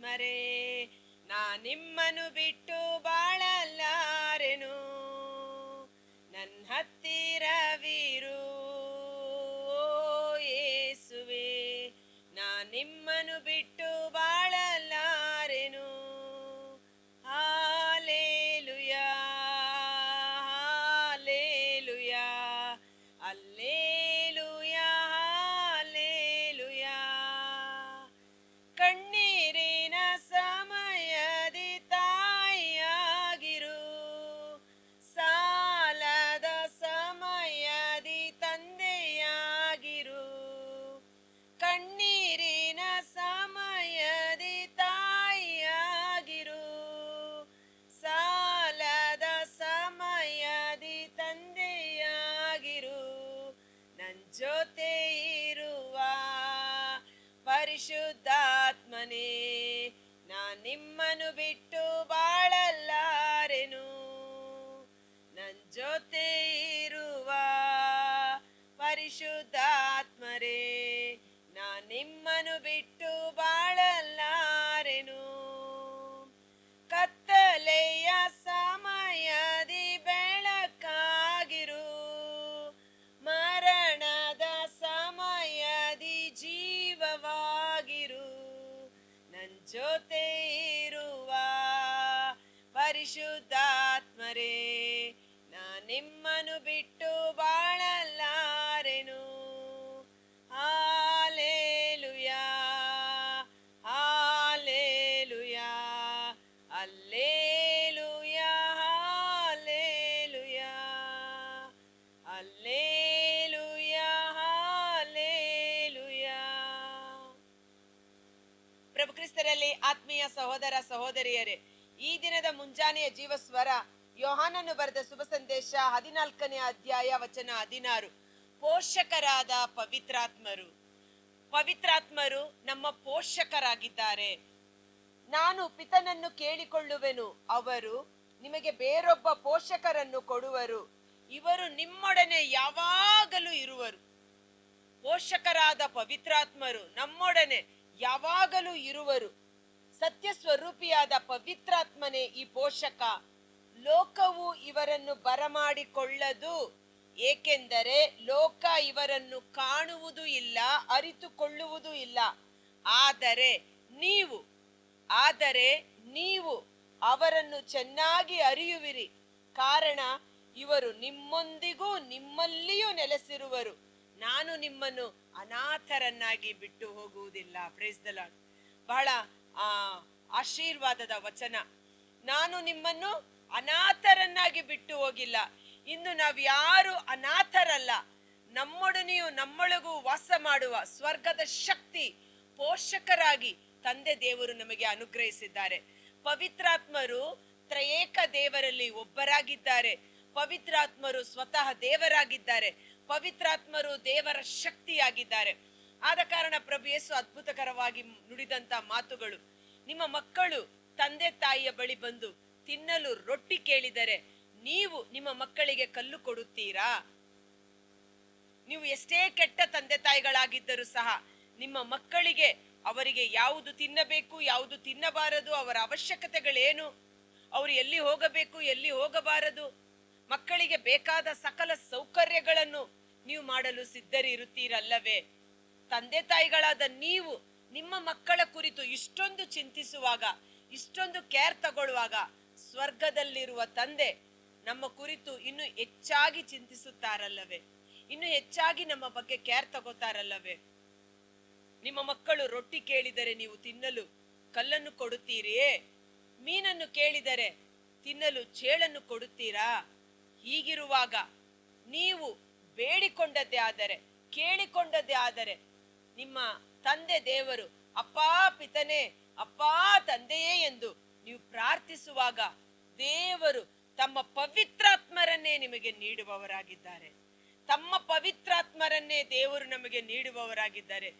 ಪರಿಶುದ್ಧಾತ್ಮರೇ ನಾ ನಿಮ್ಮನ್ನು ಬಿಟ್ಟು ಬಾಳಲಾರೆನು. ನನ್ನ ಹತ್ತಿರವಿರು ಪರಿಶುದ್ಧಾತ್ಮನೇ ನಾ ನಿಮ್ಮನ್ನು ಬಿಟ್ಟು ನಾ ನಿಮ್ಮನ್ನು ಬಿಟ್ಟು ಬಾಳಲಾರೆನು. Hallelujah hallelujah, hallelujah hallelujah hallelujah, hallelujah. ಪ್ರಭು ಕ್ರಿಸ್ತರಲ್ಲಿ ಆತ್ಮೀಯ ಸಹೋದರ ಸಹೋದರಿಯರೇ, ಈ ದಿನದ ಮುಂಜಾನೆಯ ಜೀವಸ್ವರ ಯೋಹಾನನು ಬರೆದ ಶುಭ ಸಂದೇಶ ಹದಿನಾಲ್ಕನೇ ಅಧ್ಯಾಯ ವಚನ ಹದಿನಾರು. ಪೋಷಕರಾದ ಪವಿತ್ರಾತ್ಮರು. ಪವಿತ್ರಾತ್ಮರು ನಮ್ಮ ಪೋಷಕರಾಗಿದ್ದಾರೆ. ನಾನು ಪಿತನನ್ನು ಕೇಳಿಕೊಳ್ಳುವೆನು, ಅವರು ನಿಮಗೆ ಬೇರೊಬ್ಬ ಪೋಷಕರನ್ನು ಕೊಡುವರು. ಇವರು ನಿಮ್ಮೊಡನೆ ಯಾವಾಗಲೂ ಇರುವರು. ಪೋಷಕರಾದ ಪವಿತ್ರಾತ್ಮರು ನಮ್ಮೊಡನೆ ಯಾವಾಗಲೂ ಇರುವರು. ಸತ್ಯ ಸ್ವರೂಪಿಯಾದ ಪವಿತ್ರಾತ್ಮನೇ ಈ ಪೋಷಕ. ಲೋಕವು ಇವರನ್ನು ಬರಮಾಡಿಕೊಳ್ಳದು, ಏಕೆಂದರೆ ಲೋಕ ಇವರನ್ನು ಕಾಣುವುದು ಇಲ್ಲ, ಅರಿತುಕೊಳ್ಳುವುದು ಇಲ್ಲ. ಆದರೆ ನೀವು ಆದರೆ ನೀವು ಅವರನ್ನು ಚೆನ್ನಾಗಿ ಅರಿಯುವಿರಿ. ಕಾರಣ, ಇವರು ನಿಮ್ಮೊಂದಿಗೂ ನಿಮ್ಮಲ್ಲಿಯೂ ನೆಲೆಸಿರುವರು. ನಾನು ನಿಮ್ಮನ್ನು ಅನಾಥರನ್ನಾಗಿ ಬಿಟ್ಟು ಹೋಗುವುದಿಲ್ಲ. ಲಾರ್ಡ್ ಬಹಳ, ಆ, ಆಶೀರ್ವಾದದ ವಚನ. ನಾನು ನಿಮ್ಮನ್ನು ಅನಾಥರನ್ನಾಗಿ ಬಿಟ್ಟು ಹೋಗಿಲ್ಲ. ಇನ್ನು ನಾವು ಯಾರು ಅನಾಥರಲ್ಲ. ನಮ್ಮೊಡನೆಯು ನಮ್ಮೊಳಗೂ ವಾಸ ಮಾಡುವ ಸ್ವರ್ಗದ ಶಕ್ತಿ ಪೋಷಕರಾಗಿ ತಂದೆ ದೇವರು ನಮಗೆ ಅನುಗ್ರಹಿಸಿದ್ದಾರೆ. ಪವಿತ್ರಾತ್ಮರು ತ್ರಯೇಕ ದೇವರಲ್ಲಿ ಒಬ್ಬರಾಗಿದ್ದಾರೆ. ಪವಿತ್ರಾತ್ಮರು ಸ್ವತಃ ದೇವರಾಗಿದ್ದಾರೆ. ಪವಿತ್ರಾತ್ಮರು ದೇವರ ಶಕ್ತಿಯಾಗಿದ್ದಾರೆ. ಆದ ಕಾರಣ ಪ್ರಭು ಯೇಸು ಅದ್ಭುತಕರವಾಗಿ ನುಡಿದಂತ ಮಾತುಗಳು. ನಿಮ್ಮ ಮಕ್ಕಳು ತಂದೆ ತಾಯಿಯ ಬಳಿ ಬಂದು ತಿನ್ನಲು ರೊಟ್ಟಿ ಕೇಳಿದರೆ ನೀವು ನಿಮ್ಮ ಮಕ್ಕಳಿಗೆ ಕಲ್ಲು ಕೊಡುತ್ತೀರಾ? ನೀವು ಎಷ್ಟೇ ಕೆಟ್ಟ ತಂದೆ ತಾಯಿಗಳಾಗಿದ್ದರೂ ಸಹ ನಿಮ್ಮ ಮಕ್ಕಳಿಗೆ ಅವರಿಗೆ ಯಾವುದು ತಿನ್ನಬೇಕು, ಯಾವುದು ತಿನ್ನಬಾರದು, ಅವರ ಅವಶ್ಯಕತೆಗಳೇನು? ಅವರು ಎಲ್ಲಿ ಹೋಗಬೇಕು, ಎಲ್ಲಿ ಹೋಗಬಾರದು? ಮಕ್ಕಳಿಗೆ ಬೇಕಾದ ಸಕಲ ಸೌಕರ್ಯಗಳನ್ನು ನೀವು ಮಾಡಲು ಸಿದ್ಧರಿರುತ್ತೀರಲ್ಲವೇ? ತಂದೆ ತಾಯಿಗಳಾದ ನೀವು ನಿಮ್ಮ ಮಕ್ಕಳ ಕುರಿತು ಇಷ್ಟೊಂದು ಚಿಂತಿಸುವಾಗ, ಇಷ್ಟೊಂದು ಕೇರ್ ತಗೊಳ್ಳುವಾಗ ಸ್ವರ್ಗದಲ್ಲಿರುವ ತಂದೆ ನಮ್ಮ ಕುರಿತು ಇನ್ನು ಹೆಚ್ಚಾಗಿ ಚಿಂತಿಸುತ್ತಾರಲ್ಲವೇ? ಇನ್ನು ಹೆಚ್ಚಾಗಿ ನಮ್ಮ ಬಗ್ಗೆ ಕೇರ್ ತಗೋತಾರಲ್ಲವೇ? ನಿಮ್ಮ ಮಕ್ಕಳು ರೊಟ್ಟಿ ಕೇಳಿದರೆ ನೀವು ತಿನ್ನಲು ಕಲ್ಲನ್ನು ಕೊಡುತ್ತೀರಿಯೇ? ಮೀನನ್ನು ಕೇಳಿದರೆ ತಿನ್ನಲು ಚೇಳನ್ನು ಕೊಡುತ್ತೀರಾ? ಹೀಗಿರುವಾಗ ನೀವು ಬೇಡಿಕೊಂಡದ್ದೇ ಆದರೆ, ಕೇಳಿಕೊಂಡದ್ದೇ ಆದರೆ ನಿಮ್ಮ ತಂದೆ ದೇವರು ಅಪ್ಪಾ ಪಿತನೇ, ಅಪ್ಪಾ ತಂದೆಯೇ ಎಂದು ನೀವು ಪ್ರಾರ್ಥಿಸುವಾಗ ದೇವರು ತಮ್ಮ ಪವಿತ್ರಾತ್ಮರನ್ನೇ ನಿಮಗೆ ನೀಡುವವರಾಗಿದ್ದಾರೆ. ತಮ್ಮ ಪವಿತ್ರಾತ್ಮರನ್ನೇ ದೇವರು ನಮಗೆ ನೀಡುವವರಾಗಿದ್ದಾರೆ.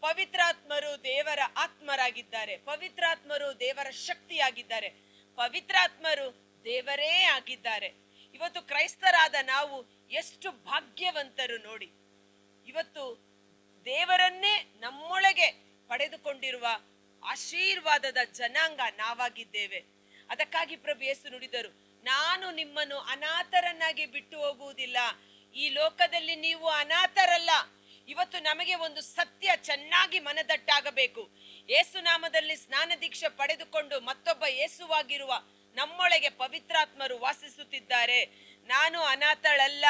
ಪವಿತ್ರಾತ್ಮರು ದೇವರ ಆತ್ಮರಾಗಿದ್ದಾರೆ. ಪವಿತ್ರಾತ್ಮರು ದೇವರ ಶಕ್ತಿಯಾಗಿದ್ದಾರೆ. ಪವಿತ್ರಾತ್ಮರು ದೇವರೇ ಆಗಿದ್ದಾರೆ. ಇವತ್ತು ಕ್ರೈಸ್ತರಾದ ನಾವು ಎಷ್ಟು ಭಾಗ್ಯವಂತರು ನೋಡಿ. ಇವತ್ತು ದೇವರನ್ನೇ ನಮ್ಮೊಳಗೆ ಪಡೆದುಕೊಂಡಿರುವ ಆಶೀರ್ವಾದದ ಜನಾಂಗ ನಾವಾಗಿದ್ದೇವೆ. ಅದಕ್ಕಾಗಿ ಪ್ರಭು ಯೇಸು ನುಡಿದರು, ನಾನು ನಿಮ್ಮನ್ನು ಅನಾಥರನ್ನಾಗಿ ಬಿಟ್ಟು ಹೋಗುವುದಿಲ್ಲ. ಈ ಲೋಕದಲ್ಲಿ ನೀವು ಅನಾಥರಲ್ಲ. ಇವತ್ತು ನಮಗೆ ಒಂದು ಸತ್ಯ ಚೆನ್ನಾಗಿ ಮನದಟ್ಟಾಗಬೇಕು. ಯೇಸು ನಾಮದಲ್ಲಿ ಸ್ನಾನ ದೀಕ್ಷೆ ಪಡೆದುಕೊಂಡು ಮತ್ತೊಬ್ಬ ಯೇಸುವಾಗಿರುವ ನಮ್ಮೊಳಗೆ ಪವಿತ್ರಾತ್ಮರು ವಾಸಿಸುತ್ತಿದ್ದಾರೆ. ನಾನು ಅನಾಥಳಲ್ಲ.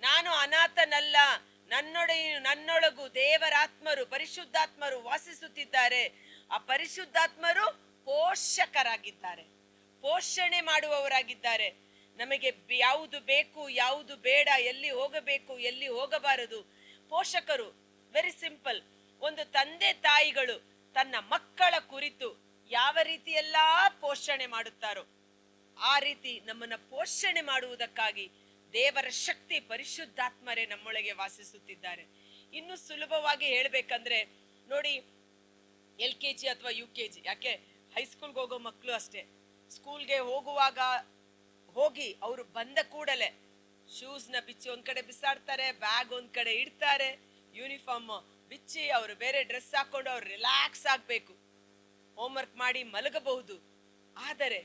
ನಾನು ಅನಾಥನಲ್ಲ. ನನ್ನೊಡ ನನ್ನೊಳಗು ದೇವರಾತ್ಮರು, ಪರಿಶುದ್ಧಾತ್ಮರು ವಾಸಿಸುತ್ತಿದ್ದಾರೆ. ಆ ಪರಿಶುದ್ಧಾತ್ಮರು ಪೋಷಕರಾಗಿದ್ದಾರೆ. ಪೋಷಣೆ ಮಾಡುವವರಾಗಿದ್ದಾರೆ. ನಮಗೆ ಯಾವುದು ಬೇಕು, ಯಾವುದು ಬೇಡ, ಎಲ್ಲಿ ಹೋಗಬೇಕು, ಎಲ್ಲಿ ಹೋಗಬಾರದು. ಪೋಷಕರು ವೆರಿ ಸಿಂಪಲ್ ಒಂದು ತಂದೆ ತಾಯಿಗಳು ತನ್ನ ಮಕ್ಕಳ ಕುರಿತು ಯಾವ ರೀತಿಯೆಲ್ಲಾ ಪೋಷಣೆ ಮಾಡುತ್ತಾರೋ, ಆ ರೀತಿ ನಮ್ಮನ್ನ ಪೋಷಣೆ ಮಾಡುವುದಕ್ಕಾಗಿ ದೇವರ ಶಕ್ತಿ ಪರಿಶುದ್ಧಾತ್ಮರೇ ನಮ್ಮೊಳಗೆ ವಾಸಿಸುತ್ತಿದ್ದಾರೆ. ಇನ್ನು ಸುಲಭವಾಗಿ ಹೇಳ್ಬೇಕಂದ್ರೆ, ನೋಡಿ ಎಲ್ ಕೆ ಜಿ ಅಥವಾ ಯು ಕೆ ಜಿ ಯಾಕೆ ಹೈಸ್ಕೂಲ್ಗೆ ಹೋಗೋ ಮಕ್ಕಳು ಅಷ್ಟೇ. ಸ್ಕೂಲ್ಗೆ ಹೋಗುವಾಗ ಹೋಗಿ ಅವರು ಬಂದ ಕೂಡಲೇ ಶೂಸ್ನ ಬಿಚ್ಚಿ ಒಂದು ಕಡೆ ಬಿಸಾಡ್ತಾರೆ ಬ್ಯಾಗ್ ಒಂದು ಕಡೆ ಇಡ್ತಾರೆ ಯೂನಿಫಾರ್ಮ್ ಬಿಚ್ಚಿ ಅವರು ಬೇರೆ ಡ್ರೆಸ್ ಹಾಕೊಂಡು ಅವ್ರು ರಿಲ್ಯಾಕ್ಸ್ ಆಗ್ಬೇಕು. ಹೋಮ್ವರ್ಕ್ ಮಾಡಿ ಮಲಗಬಹುದು. ಆದರೆ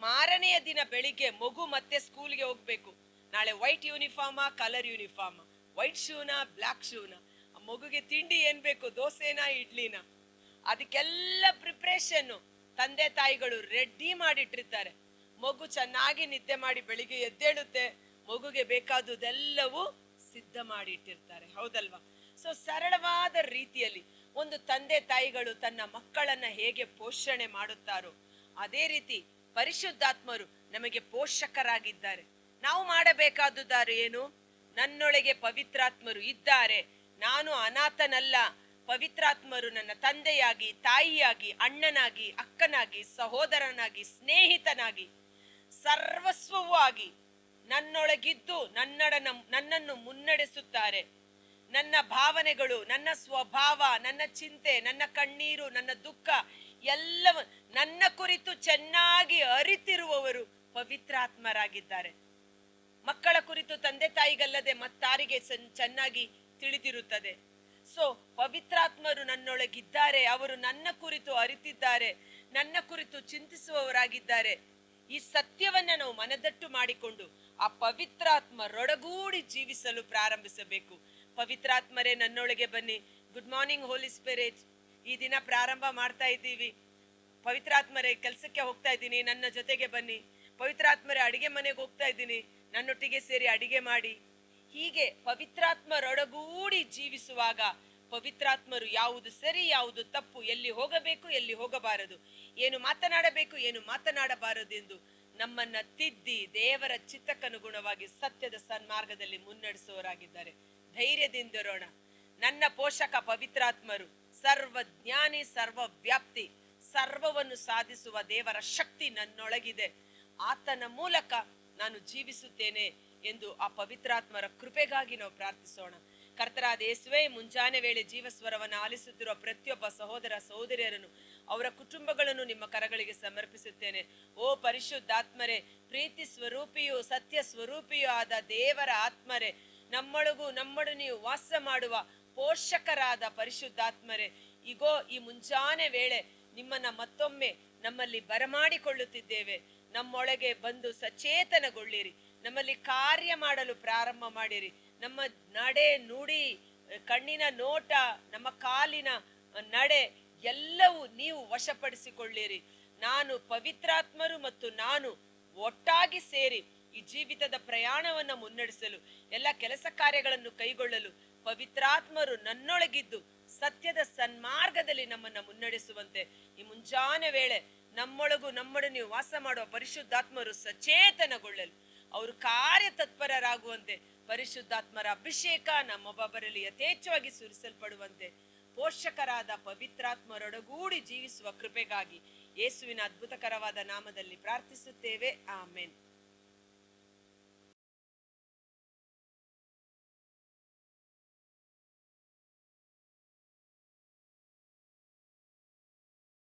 ಮಾರನೆಯ ದಿನ ಬೆಳಿಗ್ಗೆ ಮಗು ಮತ್ತೆ ಸ್ಕೂಲ್ಗೆ ಹೋಗ್ಬೇಕು. ನಾಳೆ white uniform colour uniform white ಶೂನ black ಶೂನ ಮಗುಗೆ ತಿಂಡಿ ಏನು ಬೇಕು? ದೋಸೆನಾ, ಇಡ್ಲಿನ? ಅದಕ್ಕೆಲ್ಲ ಪ್ರಿಪ್ರೇಷನ್ನು ತಂದೆ ತಾಯಿಗಳು ರೆಡಿ ಮಾಡಿಟ್ಟಿರ್ತಾರೆ. ಮಗು ಚೆನ್ನಾಗಿ ನಿದ್ದೆ ಮಾಡಿ ಬೆಳಿಗ್ಗೆ ಎದ್ದೇಳುತ್ತೆ. ಮಗುಗೆ ಬೇಕಾದುದೆಲ್ಲವೂ ಸಿದ್ಧ ಮಾಡಿ ಇಟ್ಟಿರ್ತಾರೆ ಹೌದಲ್ವಾ? ಸೊ ಸರಳವಾದ ರೀತಿಯಲ್ಲಿ ಒಂದು ತಂದೆ ತಾಯಿಗಳು ತನ್ನ ಮಕ್ಕಳನ್ನ ಹೇಗೆ ಪೋಷಣೆ ಮಾಡುತ್ತಾರೋ, ಅದೇ ರೀತಿ ಪರಿಶುದ್ಧಾತ್ಮರು ನಮಗೆ ಪೋಷಕರಾಗಿದ್ದಾರೆ. ನಾವು ಮಾಡಬೇಕಾದುದಾರು ಏನು? ನನ್ನೊಳಗೆ ಪವಿತ್ರಾತ್ಮರು ಇದ್ದಾರೆ. ನಾನು ಅನಾಥನಲ್ಲ. ಪವಿತ್ರಾತ್ಮರು ನನ್ನ ತಂದೆಯಾಗಿ, ತಾಯಿಯಾಗಿ, ಅಣ್ಣನಾಗಿ, ಅಕ್ಕನಾಗಿ, ಸಹೋದರನಾಗಿ, ಸ್ನೇಹಿತನಾಗಿ, ಸರ್ವಸ್ವವೂ ಆಗಿ ನನ್ನೊಳಗಿದ್ದು ನನ್ನಡ ನನ್ನನ್ನು ಮುನ್ನಡೆಸುತ್ತಾರೆ. ನನ್ನ ಭಾವನೆಗಳು, ನನ್ನ ಸ್ವಭಾವ, ನನ್ನ ಚಿಂತೆ, ನನ್ನ ಕಣ್ಣೀರು, ನನ್ನ ದುಃಖ ಎಲ್ಲವ, ನನ್ನ ಕುರಿತು ಚೆನ್ನಾಗಿ ಅರಿತಿರುವವರು ಪವಿತ್ರಾತ್ಮರಾಗಿದ್ದಾರೆ. ಮಕ್ಕಳ ಕುರಿತು ತಂದೆ ತಾಯಿಗಲ್ಲದೆ ಮತ್ತಾರಿಗೆ ಚೆನ್ನಾಗಿ ತಿಳಿದಿರುತ್ತದೆ. ಸೊ ಪವಿತ್ರಾತ್ಮರು ನನ್ನೊಳಗಿದ್ದಾರೆ. ಅವರು ನನ್ನ ಕುರಿತು ಅರಿತಿದ್ದಾರೆ. ನನ್ನ ಕುರಿತು ಚಿಂತಿಸುವವರಾಗಿದ್ದಾರೆ. ಈ ಸತ್ಯವನ್ನ ನಾವು ಮನದಟ್ಟು ಮಾಡಿಕೊಂಡು ಆ ಪವಿತ್ರಾತ್ಮರೊಡಗೂಡಿ ಜೀವಿಸಲು ಪ್ರಾರಂಭಿಸಬೇಕು. ಪವಿತ್ರಾತ್ಮರೇ, ನನ್ನೊಳಗೆ ಬನ್ನಿ. ಗುಡ್ ಮಾರ್ನಿಂಗ್ ಹೋಲಿ ಸ್ಪಿರಿಟ್ ಈ ದಿನ ಪ್ರಾರಂಭ ಮಾಡ್ತಾ ಇದ್ದೀವಿ. ಪವಿತ್ರಾತ್ಮರೇ, ಕೆಲಸಕ್ಕೆ ಹೋಗ್ತಾ ಇದ್ದೀನಿ. ನನ್ನ ಜೊತೆಗೆ ಬನ್ನಿ. ಪವಿತ್ರಾತ್ಮರೇ, ಅಡಿಗೆ ಮನೆಗೆ ಹೋಗ್ತಾ ಇದ್ದೀನಿ. ನನ್ನೊಟ್ಟಿಗೆ ಸೇರಿ ಅಡಿಗೆ ಮಾಡಿ. ಹೀಗೆ ಪವಿತ್ರಾತ್ಮರೊಡಗೂಡಿ ಜೀವಿಸುವಾಗ ಪವಿತ್ರಾತ್ಮರು ಯಾವುದು ಸರಿ, ಯಾವುದು ತಪ್ಪು, ಎಲ್ಲಿ ಹೋಗಬೇಕು, ಎಲ್ಲಿ ಹೋಗಬಾರದು? ಏನು ಮಾತನಾಡಬೇಕು, ಏನು ಮಾತನಾಡಬಾರದು ಎಂದು ನಮ್ಮನ್ನ ತಿದ್ದಿ ದೇವರ ಚಿತ್ತಕ್ಕನುಗುಣವಾಗಿ ಸತ್ಯದ ಸನ್ಮಾರ್ಗದಲ್ಲಿ ಮುನ್ನಡೆಸುವವರಾಗಿದ್ದಾರೆ. ಧೈರ್ಯದಿಂದಿರೋಣ ನನ್ನ ಪೋಷಕ ಪವಿತ್ರಾತ್ಮರು, ಸರ್ವಜ್ಞಾನಿ, ಸರ್ವವ್ಯಾಪ್ತಿ, ಸರ್ವವನ್ನು ಸಾಧಿಸುವ ದೇವರ ಶಕ್ತಿ ನನ್ನೊಳಗಿದೆ. ಆತನ ಮೂಲಕ ನಾನು ಜೀವಿಸುತ್ತೇನೆ. ಎಂದು ಆ ಪವಿತ್ರಾತ್ಮರ ಕೃಪೆಗಾಗಿ ನಾವು ಪ್ರಾರ್ಥಿಸೋಣ. ಕರ್ತರಾದ ಯೇಸುವೆ, ಮುಂಜಾನೆ ವೇಳೆ ಜೀವಸ್ವರವನ್ನು ಆಲಿಸುತ್ತಿರುವ ಪ್ರತಿಯೊಬ್ಬ ಸಹೋದರ ಸಹೋದರಿಯರನ್ನು ಅವರ ಕುಟುಂಬಗಳನ್ನು ನಿಮ್ಮ ಕರಗಳಿಗೆ ಸಮರ್ಪಿಸುತ್ತೇನೆ. ಓ ಪರಿಶುದ್ಧಾತ್ಮರೇ, ಪ್ರೀತಿ ಸ್ವರೂಪಿಯೂ ಸತ್ಯ ಸ್ವರೂಪಿಯೂ ಆದ ದೇವರ ಆತ್ಮರೇ, ನಮ್ಮೊಳಗೂ ನೀವು ವಾಸ ಮಾಡುವ ಪೋಷಕರಾದ ಪರಿಶುದ್ಧಾತ್ಮರೇ, ಇಗೋ, ಈ ಮುಂಜಾನೆ ವೇಳೆ ನಿಮ್ಮನ್ನ ಮತ್ತೊಮ್ಮೆ ನಮ್ಮಲ್ಲಿ ಬರಮಾಡಿಕೊಳ್ಳುತ್ತಿದ್ದೇವೆ. ನಮ್ಮೊಳಗೆ ಬಂದು ಸಚೇತನಗೊಳ್ಳಿರಿ. ನಮ್ಮಲ್ಲಿ ಕಾರ್ಯ ಮಾಡಲು ಪ್ರಾರಂಭ ಮಾಡಿರಿ. ನಮ್ಮ ನಡೆ ನುಡಿ, ಕಣ್ಣಿನ ನೋಟ, ನಮ್ಮ ಕಾಲಿನ ನಡೆ ಎಲ್ಲವೂ ನೀವು ವಶಪಡಿಸಿಕೊಳ್ಳಿರಿ. ನಾನು ಪವಿತ್ರಾತ್ಮರು ಮತ್ತು ನಾನು ಒಟ್ಟಾಗಿ ಸೇರಿ ಈ ಜೀವಿತದ ಪ್ರಯಾಣವನ್ನ ಮುನ್ನಡೆಸಲು, ಎಲ್ಲ ಕೆಲಸ ಕಾರ್ಯಗಳನ್ನು ಕೈಗೊಳ್ಳಲು ಪವಿತ್ರಾತ್ಮರು ನನ್ನೊಳಗಿದ್ದು ಸತ್ಯದ ಸನ್ಮಾರ್ಗದಲ್ಲಿ ನಮ್ಮನ್ನ ಮುನ್ನಡೆಸುವಂತೆ. ಈ ಮುಂಜಾನೆ ವೇಳೆ ನಮ್ಮೊಳಗು ನಮ್ಮೊಡನೆ ವಾಸ ಮಾಡುವ ಪರಿಶುದ್ಧಾತ್ಮರು ಸಚೇತನಗೊಳ್ಳಲು. ಅವರು ಕಾರ್ಯತತ್ಪರರಾಗುವಂತೆ, ಪರಿಶುದ್ಧಾತ್ಮರ ಅಭಿಷೇಕ ನಮ್ಮೊಬ್ಬರಲ್ಲಿ ಯಥೇಚ್ಛವಾಗಿ ಸುರಿಸಲ್ಪಡುವಂತೆ, ಪೋಷಕರಾದ ಪವಿತ್ರಾತ್ಮರೊಡಗೂಡಿ ಜೀವಿಸುವ ಕೃಪೆಗಾಗಿ ಯೇಸುವಿನ ಅದ್ಭುತಕರವಾದ ನಾಮದಲ್ಲಿ ಪ್ರಾರ್ಥಿಸುತ್ತೇವೆ. ಆಮೇನ್.